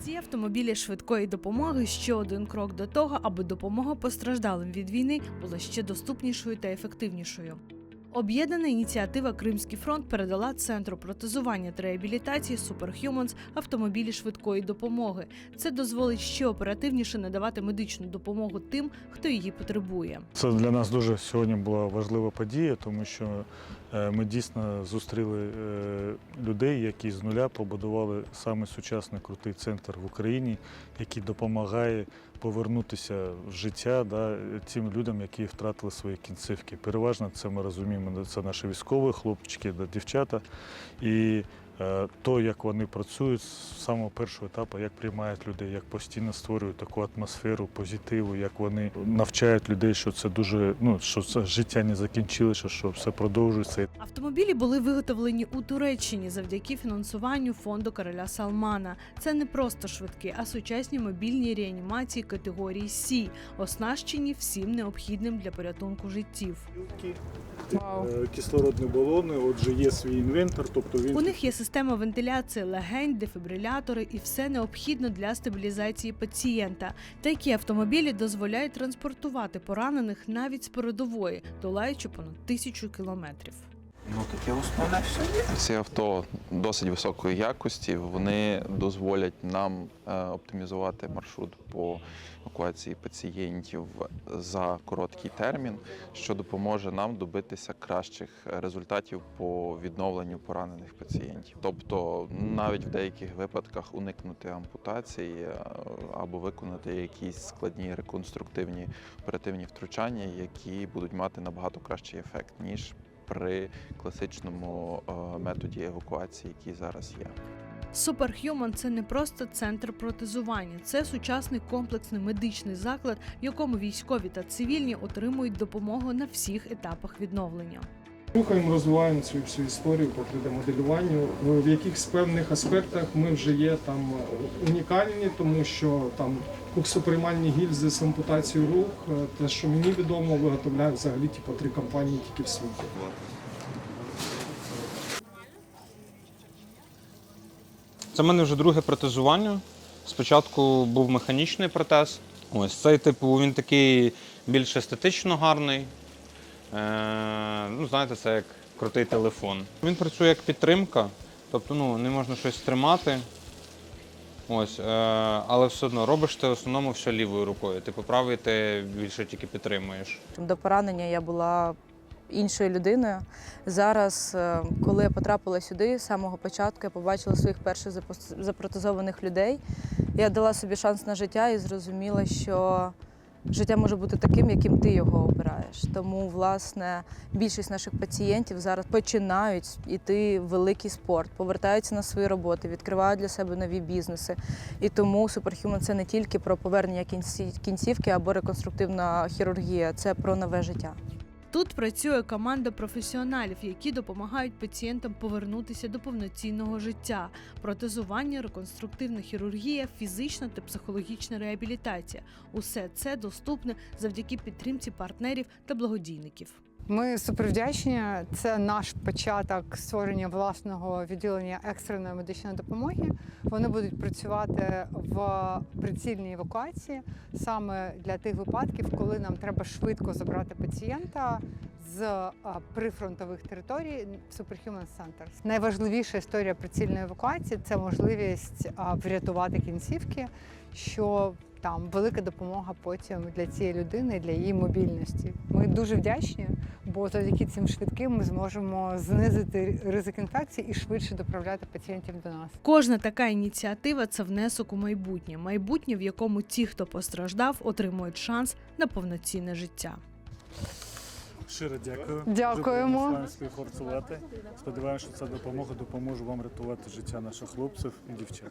Ці автомобілі швидкої допомоги ще один крок до того, аби допомога постраждалим від війни була ще доступнішою та ефективнішою. Об'єднана ініціатива Кримський фронт передала центру протезування та реабілітації Superhumans автомобілі швидкої допомоги. Це дозволить ще оперативніше надавати медичну допомогу тим, хто її потребує. Це для нас дуже сьогодні була важлива подія, тому що ми дійсно зустріли е, людей, які з нуля побудували саме сучасний крутий центр в Україні, який допомагає повернутися в життя да, тим людям, які втратили свої кінцівки. Переважно це ми розуміємо, це наші військові хлопчики да, дівчата. І е, то, як вони працюють з самого першого етапу, як приймають людей, як постійно створюють таку атмосферу позитиву, як вони навчають людей, що це дуже ну що це життя не закінчилося, що все продовжується. Автомобілі були виготовлені у Туреччині завдяки фінансуванню фонду короля Салмана. Це не просто швидкі, а сучасні мобільні реанімації категорії Сі, оснащені всім необхідним для порятунку життів. Вау. Е, Кислородні балони, отже, є свій інвентор, тобто він У них є система вентиляції легень, дефібрилятори і все необхідне для стабілізації пацієнта. Такі автомобілі дозволяють транспортувати поранених навіть з передової, долаючи понад тисячу кілометрів. Ну таке основне все є. Ці авто досить високої якості. Вони дозволять нам е, оптимізувати маршрут по евакуації пацієнтів за короткий термін, що допоможе нам добитися кращих результатів по відновленню поранених пацієнтів. Тобто, навіть в деяких випадках уникнути ампутації е, або виконати якісь складні реконструктивні оперативні втручання, які будуть мати набагато кращий ефект ніж при класичному е, методі евакуації, який зараз є. Superhuman – це не просто центр протезування, це сучасний комплексний медичний заклад, в якому військові та цивільні отримують допомогу на всіх етапах відновлення. Рухаємо, розвиваємо цю всю історію по 3D-моделюванню. В якихось певних аспектах ми вже є там унікальні, тому що там куксоприймальні гільзи з ампутацією рук, е, те, що мені відомо, виготовляють взагалі типу, три компанії тільки в світі. Це в мене вже друге протезування. Спочатку був механічний протез. Ось цей, типу, він такий більш естетично гарний. Е, ну, знаєте, це як крутий телефон. Він працює як підтримка, тобто ну, не можна щось тримати. Ось, е, але все одно робиш ти в основному все лівою рукою. Ти правою ти більше тільки підтримуєш. До поранення я була іншою людиною. Зараз, е, коли я потрапила сюди, з самого початку я побачила своїх перших запротезованих людей. Я дала собі шанс на життя і зрозуміла, що життя може бути таким, яким ти його обираєш. Тому, власне, більшість наших пацієнтів зараз починають іти в великий спорт, повертаються на свої роботи, відкривають для себе нові бізнеси. І тому Superhuman – це не тільки про повернення кінці- кінцівки або реконструктивна хірургія, це про нове життя. Тут працює команда професіоналів, які допомагають пацієнтам повернутися до повноцінного життя: протезування, реконструктивна хірургія, фізична та психологічна реабілітація. Усе це доступне завдяки підтримці партнерів та благодійників. Ми супер вдячні. Це наш початок створення власного відділення екстреної медичної допомоги. Вони будуть працювати в прицільній евакуації саме для тих випадків, коли нам треба швидко забрати пацієнта з прифронтових територій в Superhuman Centers. Найважливіша історія прицільної евакуації це можливість врятувати кінцівки, що там велика допомога потім для цієї людини, для її мобільності. Ми дуже вдячні, бо завдяки цим швидким ми зможемо знизити ризик інфекцій і швидше доправляти пацієнтів до нас. Кожна така ініціатива це внесок у майбутнє, майбутнє, в якому ті, хто постраждав, отримують шанс на повноцінне життя. Щиро дякую. Дякуємо. Дуже співпрацювати. Сподіваємося, що ця допомога допоможе вам рятувати життя наших хлопців і дівчат.